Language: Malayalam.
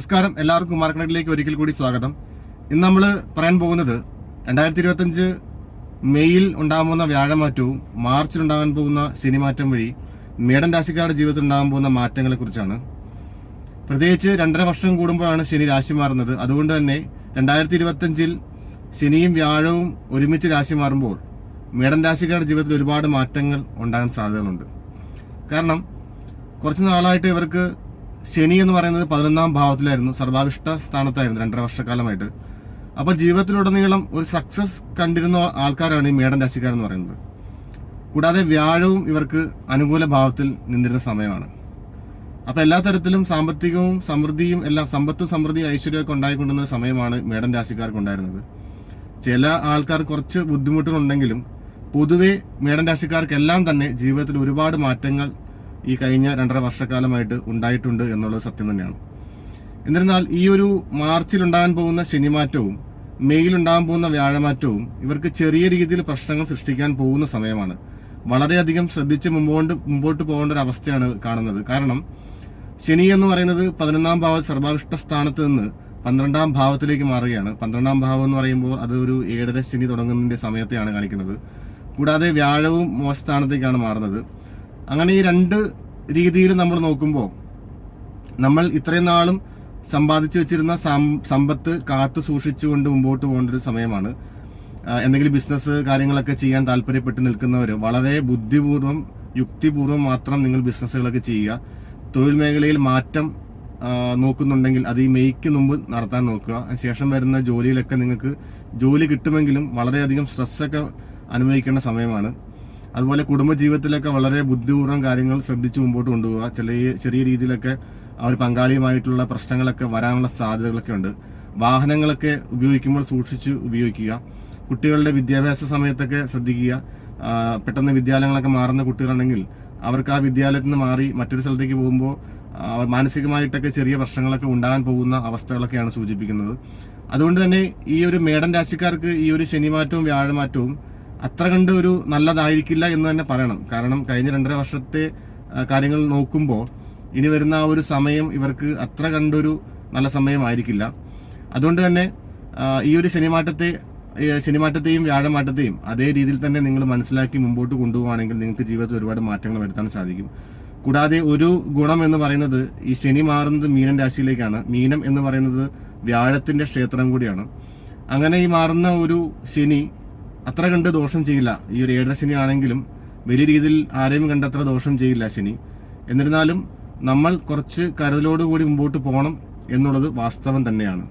നമസ്കാരം. എല്ലാവർക്കും മാർക്കറ്റിലേക്ക് ഒരിക്കൽ കൂടി സ്വാഗതം. ഇന്ന് നമ്മൾ പറയാൻ പോകുന്നത് രണ്ടായിരത്തി ഇരുപത്തഞ്ച് മെയ്യിൽ ഉണ്ടാകാൻ പോകുന്ന വ്യാഴമാറ്റവും മാർച്ചിൽ ഉണ്ടാകാൻ പോകുന്ന ശനിമാറ്റം വഴി മേടൻ രാശിക്കാരുടെ ജീവിതത്തിൽ ഉണ്ടാകാൻ പോകുന്ന മാറ്റങ്ങളെ കുറിച്ചാണ്. പ്രത്യേകിച്ച് രണ്ടര വർഷം കൂടുമ്പോഴാണ് ശനി രാശി മാറുന്നത്. അതുകൊണ്ട് തന്നെ രണ്ടായിരത്തി ഇരുപത്തഞ്ചിൽ ശനിയും വ്യാഴവും ഒരുമിച്ച് രാശി മാറുമ്പോൾ മേടൻ രാശിക്കാരുടെ ജീവിതത്തിൽ ഒരുപാട് മാറ്റങ്ങൾ ഉണ്ടാകാൻ സാധ്യതകളുണ്ട്. കാരണം കുറച്ച് നാളായിട്ട് ഇവർക്ക് ശനി എന്ന് പറയുന്നത് പതിനൊന്നാം ഭാവത്തിലായിരുന്നു സർവാഭിഷ്ട സ്ഥാനത്തായിരുന്നു രണ്ടര വർഷക്കാലമായിട്ട്. അപ്പോൾ ജീവിതത്തിലുടനീളം ഒരു സക്സസ് കണ്ടിരുന്ന ആൾക്കാരാണ് ഈ മേടൻ രാശിക്കാരെന്ന് പറയുന്നത്. കൂടാതെ വ്യാഴവും ഇവർക്ക് അനുകൂല ഭാവത്തിൽ നിന്നിരുന്ന സമയമാണ്. അപ്പോൾ എല്ലാ തരത്തിലും സാമ്പത്തികവും സമൃദ്ധിയും എല്ലാം സമ്പത്തും സമൃദ്ധിയും ഐശ്വര്യമൊക്കെ ഉണ്ടായിക്കൊണ്ടിരുന്ന സമയമാണ് മേടൻ രാശിക്കാർക്ക് ഉണ്ടായിരുന്നത് ചില ആൾക്കാർ കുറച്ച് ബുദ്ധിമുട്ടുകളുണ്ടെങ്കിലും പൊതുവെ മേടൻ രാശിക്കാർക്കെല്ലാം തന്നെ ജീവിതത്തിൽ ഒരുപാട് മാറ്റങ്ങൾ ഈ കഴിഞ്ഞ രണ്ടര വർഷക്കാലമായിട്ട് ഉണ്ടായിട്ടുണ്ട് എന്നുള്ളത് സത്യം തന്നെയാണ്. എന്നിരുന്നാൽ ഈ ഒരു മാർച്ചിൽ ഉണ്ടാകാൻ പോകുന്ന ശനിമാറ്റവും മെയ്യിൽ ഉണ്ടാകാൻ പോകുന്ന വ്യാഴമാറ്റവും ഇവർക്ക് ചെറിയ രീതിയിൽ പ്രശ്നങ്ങൾ സൃഷ്ടിക്കാൻ പോകുന്ന സമയമാണ്. വളരെയധികം ശ്രദ്ധിച്ച് മുമ്പോട്ട് മുമ്പോട്ട് പോകേണ്ട ഒരു അവസ്ഥയാണ് കാണുന്നത്. കാരണം ശനി എന്ന് പറയുന്നത് പതിനൊന്നാം ഭാവ സർവാകൃഷ്ട സ്ഥാനത്ത് നിന്ന് പന്ത്രണ്ടാം ഭാവത്തിലേക്ക് മാറുകയാണ്. പന്ത്രണ്ടാം ഭാവം എന്ന് പറയുമ്പോൾ അത് ഒരു ഏഴര ശനി തുടങ്ങുന്നതിന്റെ സമയത്തെയാണ് കാണിക്കുന്നത്. കൂടാതെ വ്യാഴവും മോശസ്ഥാനത്തേക്കാണ് മാറുന്നത്. അങ്ങനെ ഈ രണ്ട് രീതിയിൽ നമ്മൾ നോക്കുമ്പോൾ നമ്മൾ ഇത്രയും നാളും സമ്പാദിച്ചു വെച്ചിരുന്ന സമ്പത്ത് കാത്തു സൂക്ഷിച്ചുകൊണ്ട് മുമ്പോട്ട് പോകേണ്ട ഒരു സമയമാണ്. എന്തെങ്കിലും ബിസിനസ് കാര്യങ്ങളൊക്കെ ചെയ്യാൻ താല്പര്യപ്പെട്ട് നിൽക്കുന്നവർ വളരെ ബുദ്ധിപൂർവം യുക്തിപൂർവം മാത്രം നിങ്ങൾ ബിസിനസ്സുകളൊക്കെ ചെയ്യുക. തൊഴിൽ മേഖലയിൽ മാറ്റം നോക്കുന്നുണ്ടെങ്കിൽ അത് ഈ മെയ്ക്ക് മുമ്പ് നടത്താൻ നോക്കുക. ശേഷം വരുന്ന ജോലിയിലൊക്കെ നിങ്ങൾക്ക് ജോലി കിട്ടുമെങ്കിലും വളരെയധികം സ്ട്രെസ്സൊക്കെ അനുഭവിക്കേണ്ട സമയമാണ്. അതുപോലെ കുടുംബജീവിതത്തിലൊക്കെ വളരെ ബുദ്ധിപൂർവം കാര്യങ്ങൾ ശ്രദ്ധിച്ച് മുമ്പോട്ട് കൊണ്ടുപോകുക ചെറിയ ചെറിയ രീതിയിലൊക്കെ അവർ പങ്കാളിയുമായിട്ടുള്ള പ്രശ്നങ്ങളൊക്കെ വരാനുള്ള സാധ്യതകളൊക്കെ ഉണ്ട്. വാഹനങ്ങളൊക്കെ ഉപയോഗിക്കുമ്പോൾ സൂക്ഷിച്ച് ഉപയോഗിക്കുക. കുട്ടികളുടെ വിദ്യാഭ്യാസ സമയത്തൊക്കെ ശ്രദ്ധിക്കുക. പെട്ടെന്ന് വിദ്യാലയങ്ങളൊക്കെ മാറുന്ന കുട്ടികളാണെങ്കിൽ അവർക്ക് ആ വിദ്യാലയത്തിൽ നിന്ന് മാറി മറ്റൊരു സ്ഥലത്തേക്ക് പോകുമ്പോൾ മാനസികമായിട്ടൊക്കെ ചെറിയ പ്രശ്നങ്ങളൊക്കെ ഉണ്ടാകാൻ പോകുന്ന അവസ്ഥകളൊക്കെയാണ് സൂചിപ്പിക്കുന്നത്. അതുകൊണ്ട് തന്നെ ഈ ഒരു മേടൻ രാശിക്കാർക്ക് ഈ ഒരു ശനിമാറ്റവും വ്യാഴമാറ്റവും അത്ര കണ്ട് ഒരു നല്ലതായിരിക്കില്ല എന്ന് തന്നെ പറയണം. കാരണം കഴിഞ്ഞ രണ്ടര വർഷത്തെ കാര്യങ്ങൾ നോക്കുമ്പോൾ ഇനി വരുന്ന ആ ഒരു സമയം ഇവർക്ക് അത്ര കണ്ടൊരു നല്ല സമയമായിരിക്കില്ല. അതുകൊണ്ട് തന്നെ ഈ ഒരു ശനിമാറ്റത്തെ ശനിമാറ്റത്തെയും വ്യാഴമാറ്റത്തെയും അതേ രീതിയിൽ തന്നെ നിങ്ങൾ മനസ്സിലാക്കി മുമ്പോട്ട് കൊണ്ടുപോകുകയാണെങ്കിൽ നിങ്ങൾക്ക് ജീവിതത്തിൽ ഒരുപാട് മാറ്റങ്ങൾ വരുത്താൻ സാധിക്കും. കൂടാതെ ഒരു ഗുണം എന്ന് പറയുന്നത് ഈ ശനി മാറുന്നത് മീനൻ രാശിയിലേക്കാണ്. മീനം എന്ന് പറയുന്നത് വ്യാഴത്തിന്റെ ക്ഷേത്രം കൂടിയാണ്. അങ്ങനെ ഈ മാറുന്ന ഒരു ശനി അത്ര കണ്ട് ദോഷം ചെയ്യില്ല. ഈ ഒരു ഏഴര ശനി ആണെങ്കിലും വലിയ രീതിയിൽ ആരെയും കണ്ടത്ര ദോഷം ചെയ്യില്ല ശനി. എന്നിരുന്നാലും നമ്മൾ കുറച്ച് കരുതലോടുകൂടി മുമ്പോട്ട് പോകണം എന്നുള്ളത് വാസ്തവം തന്നെയാണ്.